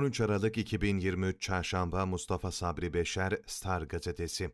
13 Aralık 2023 Çarşamba Mustafa Sabri Beşer Star Gazetesi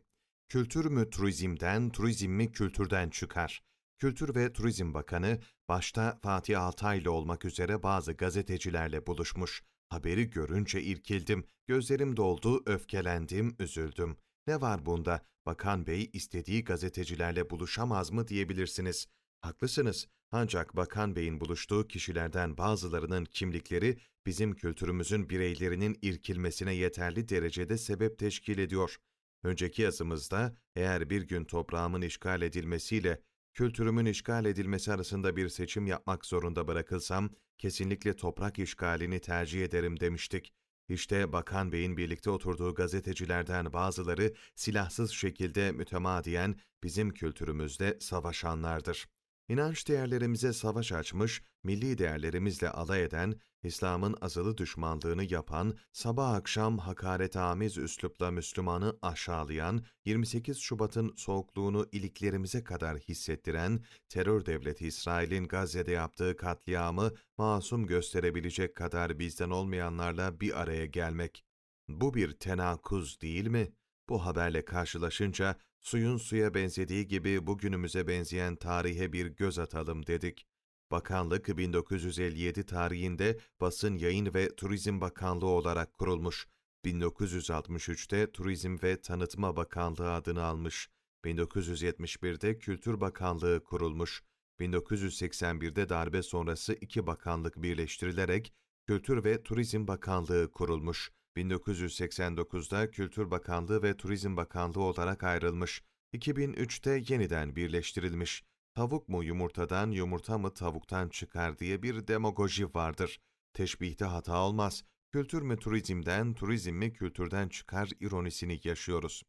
Kültür mü turizmden, turizm mi kültürden çıkar? Kültür ve Turizm Bakanı, başta Fatih Altaylı olmak üzere bazı gazetecilerle buluşmuş. Haberi görünce irkildim, gözlerim doldu, öfkelendim, üzüldüm. Ne var bunda? Bakan Bey istediği gazetecilerle buluşamaz mı diyebilirsiniz. Haklısınız. Ancak Bakan Bey'in buluştuğu kişilerden bazılarının kimlikleri bizim kültürümüzün bireylerinin irkilmesine yeterli derecede sebep teşkil ediyor. Önceki yazımızda eğer bir gün toprağımın işgal edilmesiyle kültürümün işgal edilmesi arasında bir seçim yapmak zorunda bırakılsam kesinlikle toprak işgalini tercih ederim demiştik. İşte Bakan Bey'in birlikte oturduğu gazetecilerden bazıları silahsız şekilde mütemadiyen bizim kültürümüzde savaşanlardır. İnanç değerlerimize savaş açmış, milli değerlerimizle alay eden, İslam'ın azılı düşmanlığını yapan, sabah akşam hakaretamiz üslupla Müslümanı aşağılayan, 28 Şubat'ın soğukluğunu iliklerimize kadar hissettiren, terör devleti İsrail'in Gazze'de yaptığı katliamı masum gösterebilecek kadar bizden olmayanlarla bir araya gelmek. Bu bir tenakuz değil mi? Bu haberle karşılaşınca suyun suya benzediği gibi bugünümüze benzeyen tarihe bir göz atalım dedik. Bakanlık 1957 tarihinde Basın Yayın ve Turizm Bakanlığı olarak kurulmuş. 1963'te Turizm ve Tanıtma Bakanlığı adını almış. 1971'de Kültür Bakanlığı kurulmuş. 1981'de darbe sonrası iki bakanlık birleştirilerek Kültür ve Turizm Bakanlığı kurulmuş. 1989'da Kültür Bakanlığı ve Turizm Bakanlığı olarak ayrılmış. 2003'te yeniden birleştirilmiş. Tavuk mu yumurtadan, yumurta mı tavuktan çıkar diye bir demagoji vardır. Teşbihte hata olmaz. Kültür mü turizmden, turizm mi kültürden çıkar ironisini yaşıyoruz.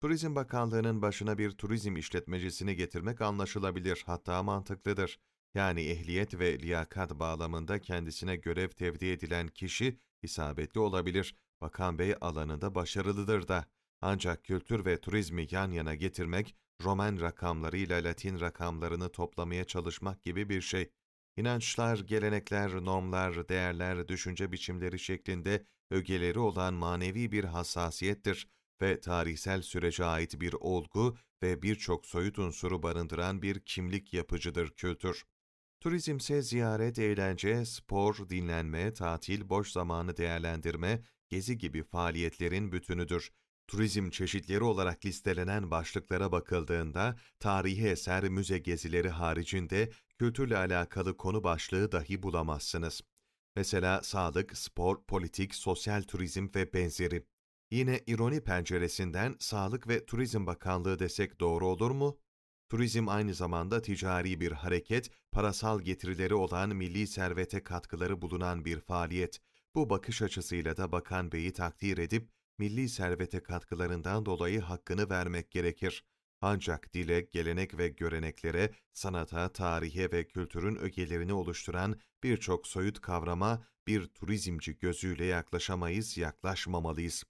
Turizm Bakanlığı'nın başına bir turizm işletmecisini getirmek anlaşılabilir, hatta mantıklıdır. Yani ehliyet ve liyakat bağlamında kendisine görev tevdi edilen kişi isabetli olabilir. Bakan Bey alanında başarılıdır da. Ancak kültür ve turizmi yan yana getirmek, Roman rakamlarıyla Latin rakamlarını toplamaya çalışmak gibi bir şey. İnançlar, gelenekler, normlar, değerler, düşünce biçimleri şeklinde ögeleri olan manevi bir hassasiyettir ve tarihsel sürece ait bir olgu ve birçok soyut unsuru barındıran bir kimlik yapıcıdır kültür. Turizmse ziyaret, eğlence, spor, dinlenme, tatil, boş zamanı değerlendirme, gezi gibi faaliyetlerin bütünüdür. Turizm çeşitleri olarak listelenen başlıklara bakıldığında, tarihi eser müze gezileri haricinde kültürle alakalı konu başlığı dahi bulamazsınız. Mesela sağlık, spor, politik, sosyal turizm ve benzeri. Yine ironi penceresinden Sağlık ve Turizm Bakanlığı desek doğru olur mu? Turizm aynı zamanda ticari bir hareket, parasal getirileri olan milli servete katkıları bulunan bir faaliyet. Bu bakış açısıyla da Bakan Bey'i takdir edip, milli servete katkılarından dolayı hakkını vermek gerekir. Ancak dile, gelenek ve göreneklere, sanata, tarihe ve kültürün ögelerini oluşturan birçok soyut kavrama bir turizmci gözüyle yaklaşamayız, yaklaşmamalıyız.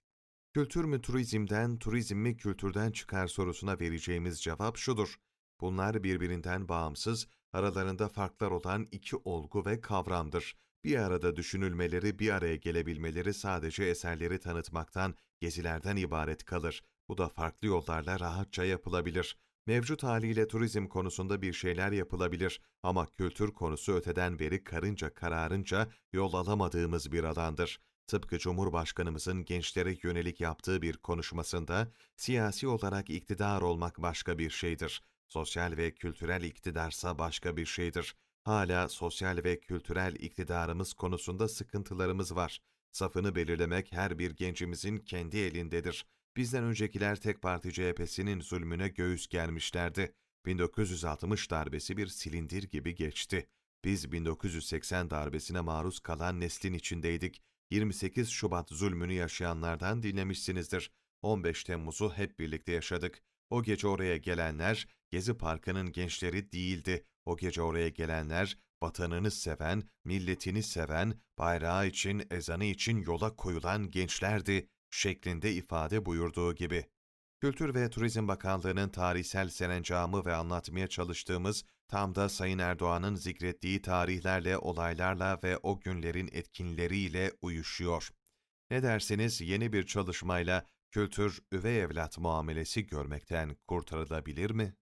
Kültür mü turizmden, turizm mi kültürden çıkar sorusuna vereceğimiz cevap şudur. Bunlar birbirinden bağımsız, aralarında farklar olan iki olgu ve kavramdır. Bir arada düşünülmeleri, bir araya gelebilmeleri sadece eserleri tanıtmaktan, gezilerden ibaret kalır. Bu da farklı yollarla rahatça yapılabilir. Mevcut haliyle turizm konusunda bir şeyler yapılabilir ama kültür konusu öteden beri karınca kararınca yol alamadığımız bir alandır. Tıpkı Cumhurbaşkanımızın gençlere yönelik yaptığı bir konuşmasında, siyasi olarak iktidar olmak başka bir şeydir. Sosyal ve kültürel iktidarsa başka bir şeydir. Hala sosyal ve kültürel iktidarımız konusunda sıkıntılarımız var. Safını belirlemek her bir gencimizin kendi elindedir. Bizden öncekiler tek parti CHP'sinin zulmüne göğüs germişlerdi. 1960 darbesi bir silindir gibi geçti. Biz 1980 darbesine maruz kalan neslin içindeydik. 28 Şubat zulmünü yaşayanlardan dinlemişsinizdir. 15 Temmuz'u hep birlikte yaşadık. O gece oraya gelenler Gezi Parkı'nın gençleri değildi. O gece oraya gelenler vatanını seven, milletini seven, bayrağı için, ezanı için yola koyulan gençlerdi şeklinde ifade buyurduğu gibi. Kültür ve Turizm Bakanlığı'nın tarihsel serencamı ve anlatmaya çalıştığımız tam da Sayın Erdoğan'ın zikrettiği tarihlerle, olaylarla ve o günlerin etkinleriyle uyuşuyor. Ne dersiniz yeni bir çalışmayla kültür üvey evlat muamelesi görmekten kurtarılabilir mi?